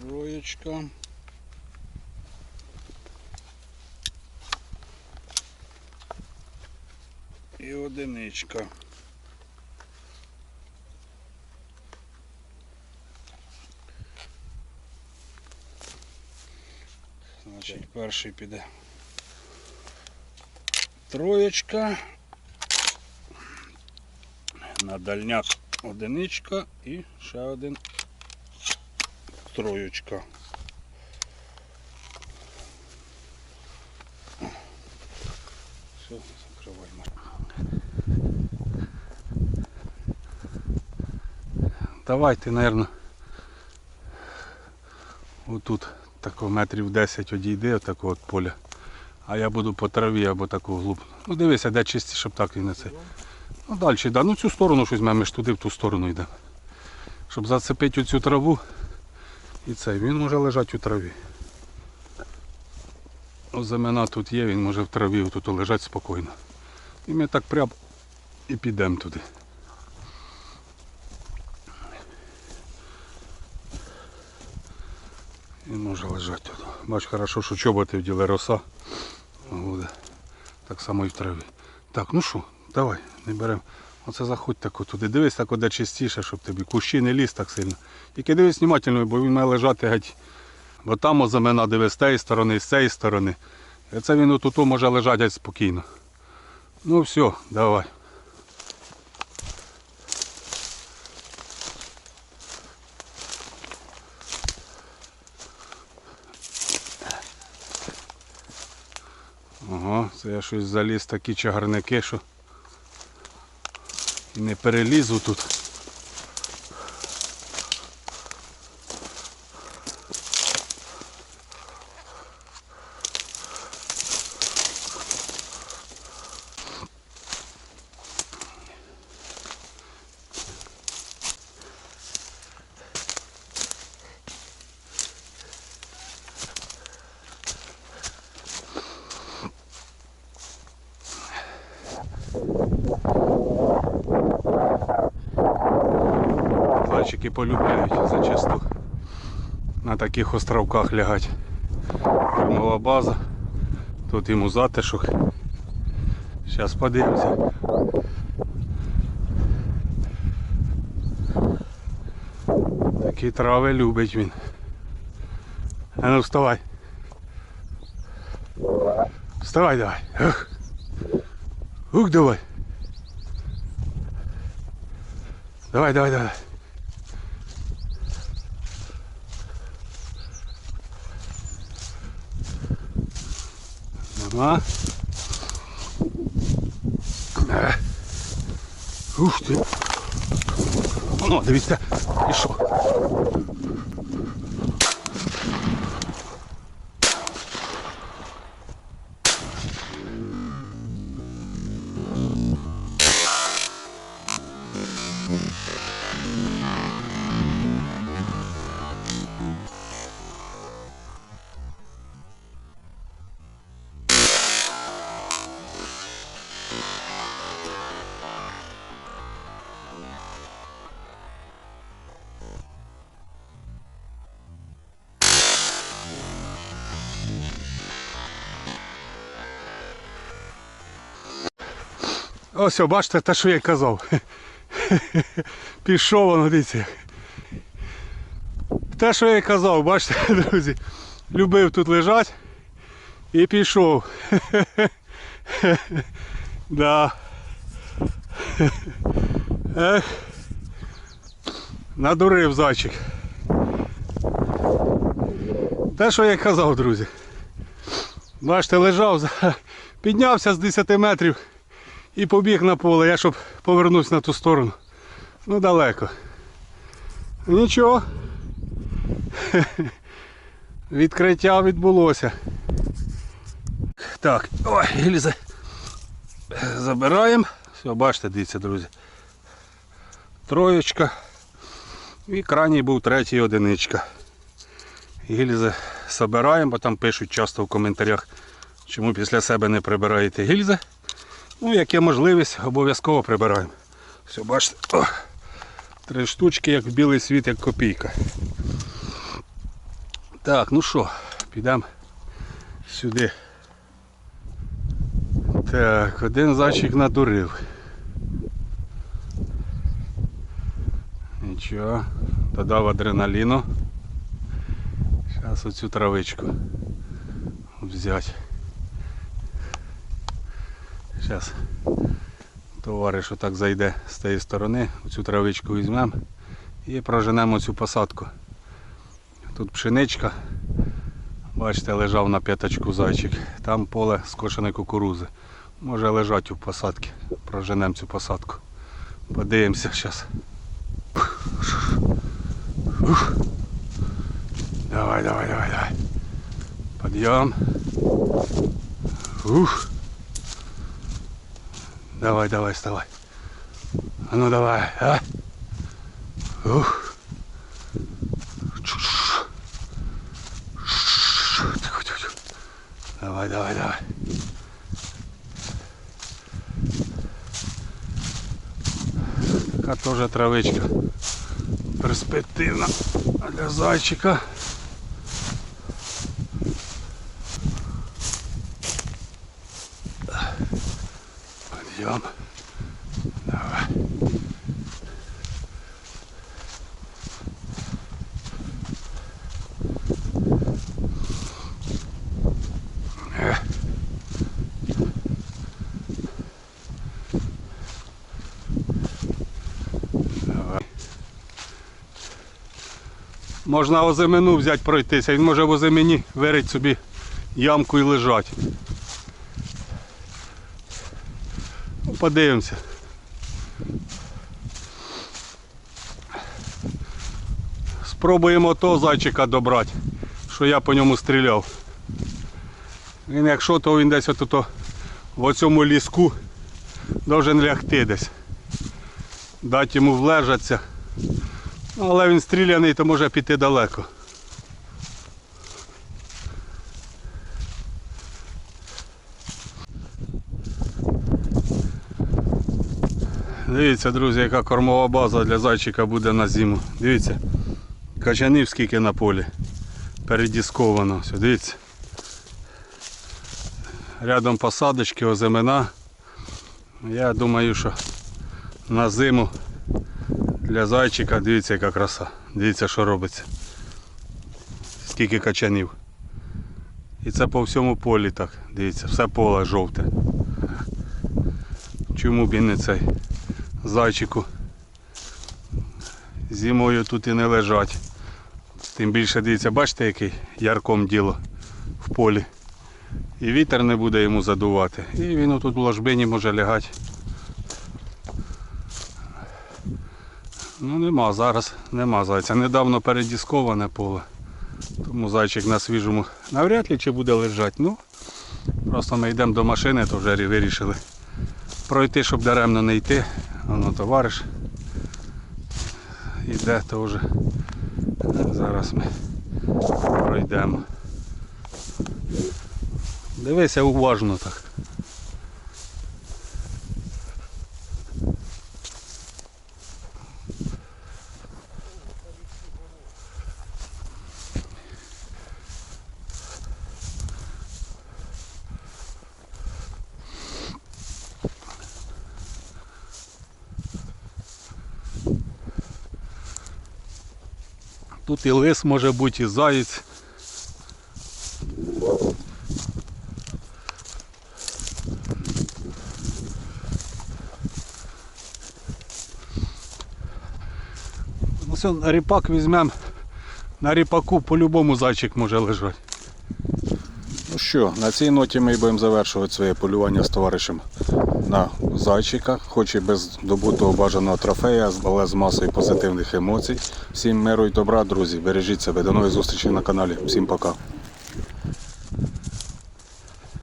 Троєчка. І одиничка. Значить, перший піде. Троєчка. На дальняк одиничка і ще один троєчка. Все, закриваємо. Давайте, мабуть, отут тако метрів 10 одійди, отако от поля. А я буду по траві або таку глуб. Ну дивися, де чисті, щоб так і не це. Ну далі, да. ну цю сторону щось ми ж туди в ту сторону йдемо. Щоб зацепити оцю траву. І це, він може лежати у траві. Замена тут є, він може в траві тут лежати спокійно. І ми так прям і підемо туди. Він може лежати тут. Бач, хорошо, що чоботи вділи роса. Так само і в траві. Так, ну що, давай, не беремо. Оце заходь тако туди. Дивись так, де чистіше, щоб тобі кущі не ліз так сильно. Тільки дивись внимательно, бо він має лежати геть. Бо там озамена дивись з тієї сторони, з цієї сторони. І це він отут може лежати геть спокійно. Ну все, давай. Ага, це я щось заліз такі чагарники, що не перелізу тут. Зайчики полюбляють зачасту на таких островках лягати. Кормова база. Тут йому затишок. Зараз подивимося. Такі трави любить він. А ну вставай. Вставай давай. Ух. Ух, давай. Давай, давай, давай. Ага. Е. Ух ти. Ну, дивіться, пішов. Ось, бачите, те, що я казав. Пішов воно, дивіться. Те, що я казав, бачите, друзі. Любив тут лежати і пішов. да. Ех. Надурив зайчик. Те, що я казав, друзі. Бачите, лежав, піднявся з 10 метрів і побіг на поле, я щоб повернутися на ту сторону. Ну далеко. Нічого. Відкриття відбулося. Так, ой, гільзи. Забираємо. Все, бачите, дивіться, друзі. Троєчка. І крайній був третій одиничка. Гільзи забираємо, бо там пишуть часто в коментарях, чому після себе не прибираєте гільзи. Ну, як є можливість, обов'язково прибираємо. Все, бачите, о, три штучки, як в білий світ, як копійка. Так, ну що, підемо сюди. Так, один зайчик надурив. Нічого, додав адреналіну. Зараз оцю травичку взяти. Зараз товариш отак зайде з тієї сторони, оцю травичку візьмемо і проженемо цю посадку. Тут пшеничка. Бачите, лежав на п'ятачку зайчик. Там поле скошеної кукурузи. Може лежати у посадці. Проженемо цю посадку. Подивимося зараз. Давай, давай, давай, давай. Подъем. Ух. Давай, давай, вставай. А ну давай, а? Ух. Давай, давай, давай. Така теж травичка. Перспективна для зайчика. Подъем. Давай. Можна озимину взяти пройтися, він може в озимині вирить собі ямку і лежать. Ну, Подивимося. Спробуємо того зайчика добрати, що я по ньому стріляв. Він якщо, то він десь отут в оцьому ліску должен лягти десь. Дати йому влежатися. Ну, але він стріляний, то може піти далеко. Дивіться, друзі, яка кормова база для зайчика буде на зиму. Дивіться, качанів скільки на полі. Передісковано. Все, дивіться. Рядом посадочки, озимина. Я думаю, що на зиму для зайчика, дивіться, яка краса. Дивіться, що робиться. Скільки качанів. І це по всьому полі так. Дивіться, все поле жовте. Чому б і не цей зайчику зимою тут і не лежать. Тим більше дивіться, бачите, який ярком діло в полі. І вітер не буде йому задувати. І він тут в ложбині може лягати. Ну нема зараз, нема зайця. Недавно передісковане поле. Тому зайчик на свіжому навряд ли чи буде лежати. Ну, просто ми йдемо до машини, то вже вирішили пройти, щоб даремно не йти. Воно товариш іде теж. Зараз ми пройдемо. Дивися уважно так. Тут і лис може бути, і заєць. Ну все, ріпак візьмемо. На ріпаку по-любому зайчик може лежати. Ну що, на цій ноті ми будемо завершувати своє полювання з товаришем на зайчика, хоч і без добутого бажаного трофея, але з масою позитивних емоцій. Всім миру і добра, друзі. Бережіть себе. До нових зустрічей на каналі. Всім пока.